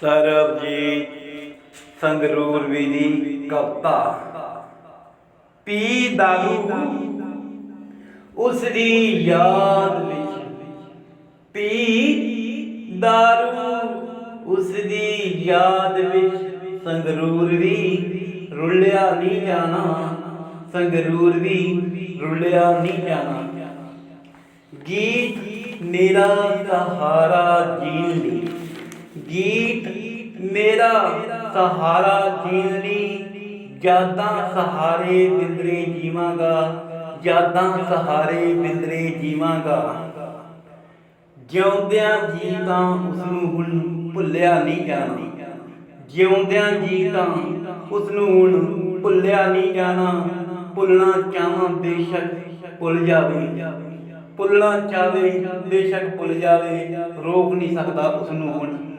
ਸਰਬਜੀਤ ਸੰਗਰੂਰ ਵੀ ਦੀ ਕਵਤਾ। ਪੀ ਦਾਰੂ ਉਸ ਦੀ ਯਾਦ ਵਿੱਚ। ਪੀ ਦਾਰੂ ਉਸ ਦੀ ਯਾਦ ਵਿੱਚ। ਸੰਗਰੂਰ ਵੀ ਰੁੱਲਿਆ ਨਹੀਂ ਜਾਣਾ। ਸੰਗਰੂਰ ਵੀ ਰੁੱਲਿਆ ਨਹੀਂ ਜਾਣਾ। ਗੀਤ ਮੇਰਾ ਸਹਾਰਾ ਜੀਣ ਲਈ। ਗੀਤ ਮੇਰਾ ਸਹਾਰਾ ਜੀਣ ਲਈ ਯਾਦਾਂ ਸਹਾਰੇ ਬਿੰਦਰੇ ਜੀਵਾਂਗਾ, ਯਾਦਾਂ ਸਹਾਰੇ ਬਿੰਦਰੇ ਜੀਵਾਂਗਾ। ਜਿਉਂਦਿਆਂ ਜੀ ਤਾਂ ਉਸ ਨੂੰ ਹੁਣ ਭੁੱਲਿਆ ਨਹੀਂ ਜਾਣਾ। ਜਿਉਂਦਿਆਂ ਜੀ ਤਾਂ ਉਸ ਨੂੰ ਹੁਣ ਭੁੱਲਿਆ ਨਹੀਂ ਜਾਣਾ। ਭੁੱਲਣਾ ਚਾਹਾਂ ਬੇਸ਼ੱਕ ਭੁੱਲ ਜਾਵੇ। ਭੁੱਲਣਾ ਚਾਵੇ ਬੇਸ਼ੱਕ ਭੁੱਲ ਜਾਵੇ। ਰੋਕ ਨਹੀਂ ਸਕਦਾ ਉਸ ਨੂੰ ਹੁਣ।